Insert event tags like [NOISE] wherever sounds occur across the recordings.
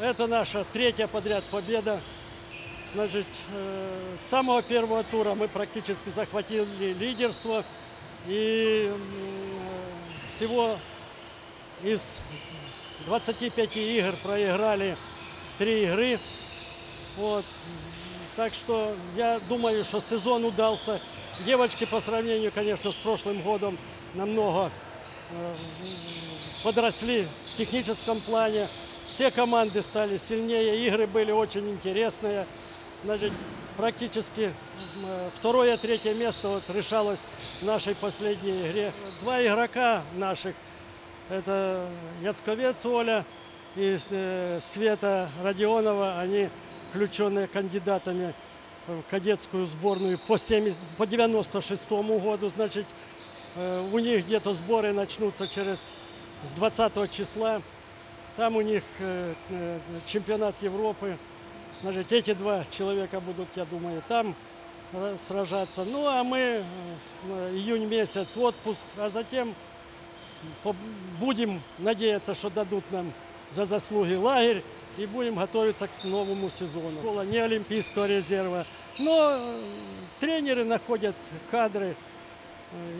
это наша третья подряд победа. Значит, э, с самого первого тура мы практически захватили лидерство. И всего из 25 игр проиграли 3 игры. Вот. Так что я думаю, что сезон удался. Девочки по сравнению, конечно, с прошлым годом намного э, подросли в техническом плане. Все команды стали сильнее, игры были очень интересные. Значит, практически э, второе, третье место вот решалось в нашей последней игре. Два игрока наших, это Яцковец Оля и э, Света Родионова, они включенные кандидатами в кадетскую сборную по, 70, по 96 году. Значит, э, у них где-то сборы начнутся через с 20 числа. Там у них э, э, чемпионат Европы. Значит, эти два человека будут, я думаю, там сражаться. Ну, а мы э, июнь месяц отпуск, а затем будем надеяться, что дадут нам за заслуги лагерь и будем готовиться к новому сезону. Школа не Олимпийского резерва, но тренеры находят кадры,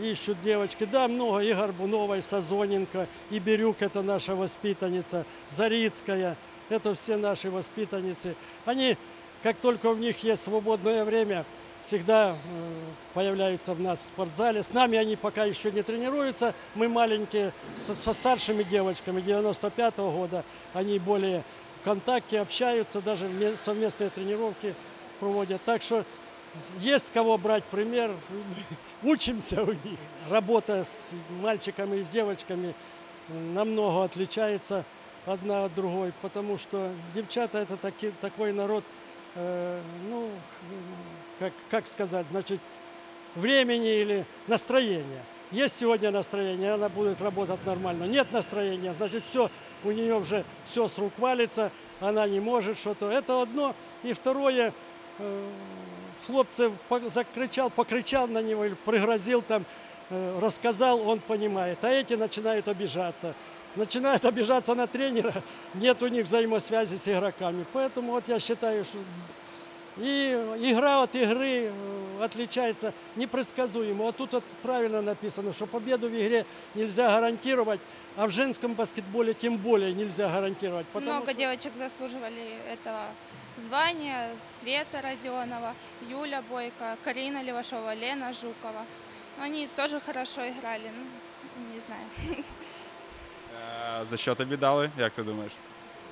ищут девочки. Да, много и Горбунова, и Сазоненко, и Бирюк, это наша воспитанница, Зарицкая, это все наши воспитанницы. Они, как только у них есть свободное время, всегда э, появляются в нас в спортзале. С нами они пока еще не тренируются. Мы маленькие, со, со старшими девочками 95 года, они более в контакте, общаются, даже вме- совместные тренировки проводят. Так что есть кого брать пример. Учимся у них. Работа с мальчиками и с девочками намного отличается одна от другой, потому что девчата это таки, такой народ, э, ну, как, как сказать, значит, времени или настроения. Есть сегодня настроение, она будет работать нормально. Нет настроения, значит, все, у нее уже все с рук валится, она не может что-то. Это одно. И второе, э, Хлопцев по- закричал, покричал на него или пригрозил там, э, рассказал, он понимает. А эти начинают обижаться. Начинают обижаться на тренера, нет у них взаимосвязи с игроками. Поэтому вот я считаю, что и игра от игры э, отличается непредсказуемо. Вот тут вот правильно написано, что победу в игре нельзя гарантировать, а в женском баскетболе тем более нельзя гарантировать. Много что- девочек заслуживали этого звания. Света Родионова, Юля Бойко, Карина Левашова, Лена Жукова. Они тоже хорошо играли. Ну, не знаю. Е, За що тобі дали? Як ти думаєш?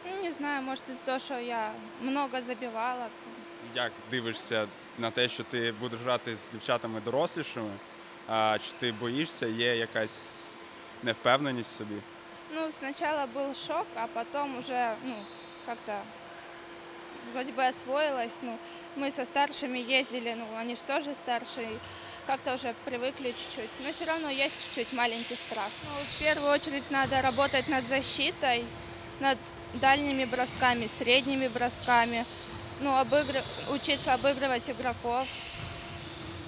Ну, не знаю, может из-за того, что я много забивала Як дивишся на те, що ти будеш грати з дівчатами дорослішими? А чи ти боїшся, є якась невпевненість в собі? Ну, сначала был шок, а потом уже, ну, как-то вроде бы освоилась. Ну, мы со старшими ездили, ну, они же тоже старшие, как-то уже привыкли чуть-чуть. Но все равно есть чуть-чуть маленький страх. Ну, в первую очередь надо работать над защитой, над дальними бросками, средними бросками, ну, обыгры- учиться обыгрывать игроков.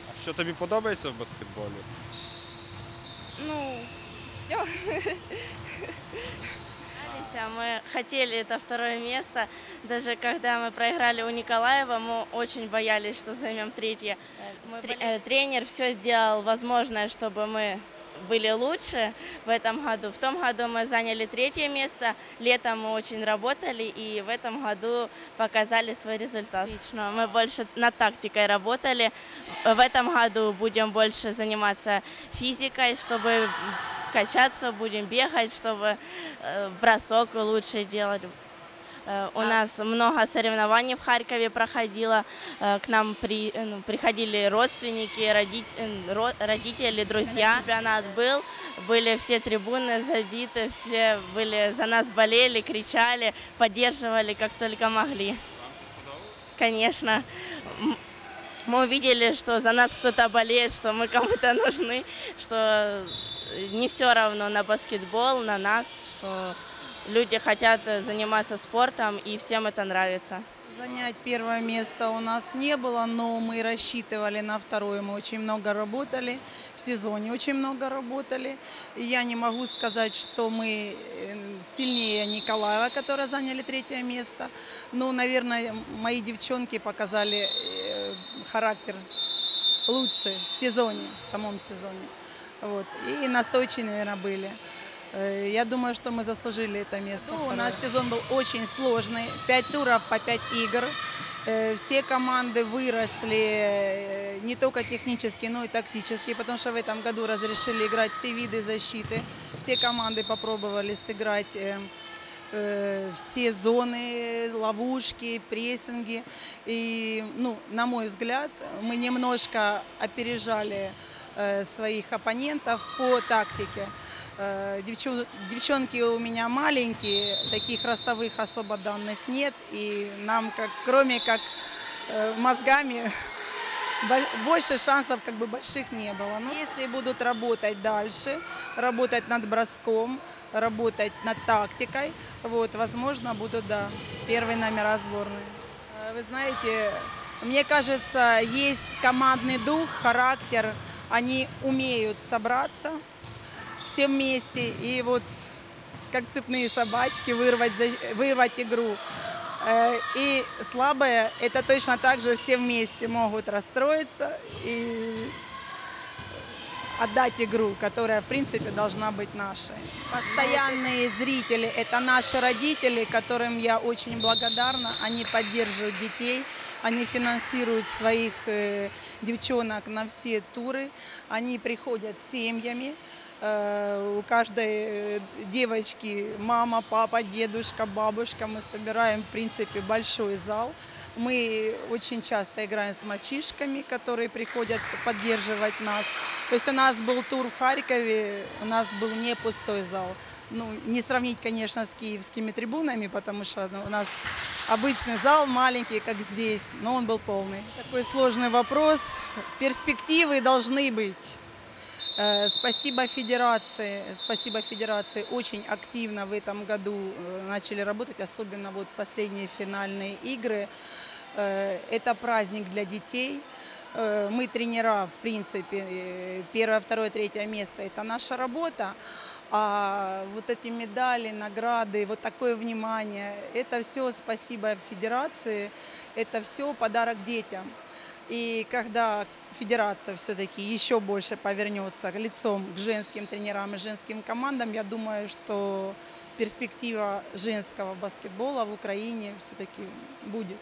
А що тобі подобається в баскетболі? Ну, все. Старались, а Мы хотели это второе место. Даже когда мы проиграли у Николаева, мы очень боялись, что займем третье. Тре- э, Тренер все сделал возможное, чтобы мы были лучше в этом году. В том году мы заняли третье место, летом мы очень работали и в этом году показали свой результат. Отлично. Мы больше над тактикой работали. В этом году будем больше заниматься физикой, чтобы качаться, будем бегать, чтобы э, бросок лучше делать. Э, У нас много соревнований в Харькове проходило. Э, К нам при, э, ну, приходили родственники, роди- э, ро- родители, друзья. Чемпионат был, были все трибуны забиты, все были за нас болели, кричали, поддерживали, как только могли. Конечно. Мы увидели, что за нас кто-то болеет, что мы кому-то нужны, что не все равно на баскетбол, на нас, что люди хотят э, заниматься спортом, и всем это нравится. Занять первое место у нас не было, но мы рассчитывали на второе. Мы очень много работали, в сезоне очень много работали. Я не могу сказать, что мы э, сильнее Николаева, которые заняли третье место. Но, наверное, мои девчонки показали э, характер лучше в сезоне, в самом сезоне. Вот. И настойчивые, наверное, были. Э, Я думаю, что мы заслужили это место. Ну, у нас сезон был очень сложный. Пять туров по пять игр. Э, Все команды выросли э, не только технически, но и тактически, потому что в этом году разрешили играть все виды защиты. Все команды попробовали сыграть все зоны, ловушки, прессинги. И, ну, на мой взгляд, мы немножко опережали своих оппонентов по тактике. Э, Девчонки у меня маленькие, таких ростовых особо данных нет, и нам, как, кроме как э, мозгами, [LAUGHS] боль- больше шансов как бы больших не было. Но если будут работать дальше, работать над броском, работать над тактикой, вот, возможно, будут, да, первые номера сборной. Э, Вы знаете, мне кажется, есть командный дух, характер, они умеют собраться все вместе и вот как цепные собачки вырвать, вырвать игру. Э, И слабые это точно так же все вместе могут расстроиться и отдать игру, которая в принципе должна быть нашей. Постоянные зрители – это наши родители, которым я очень благодарна. Они поддерживают детей, они финансируют своих э, девчонок на все туры, они приходят с семьями. Э, У каждой э, девочки мама, папа, дедушка, бабушка. Мы собираем, в принципе, большой зал. Мы очень часто играем с мальчишками, которые приходят поддерживать нас. То есть у нас был тур в Харькове, у нас был не пустой зал. Ну, не сравнить, конечно, с киевскими трибунами, потому что ну, у нас обычный зал маленький, как здесь, но он был полный. Такой сложный вопрос. Перспективы должны быть. Э, Спасибо Федерации, спасибо Федерации. Очень активно в этом году э, начали работать, особенно вот последние финальные игры. Э, Это праздник для детей. Мы тренера, в принципе, первое, второе, третье место – это наша работа. А вот эти медали, награды, вот такое внимание – это все спасибо Федерации, это все подарок детям. И когда федерация все-таки еще больше повернется лицом к женским тренерам и женским командам, я думаю, что перспектива женского баскетбола в Украине все-таки будет.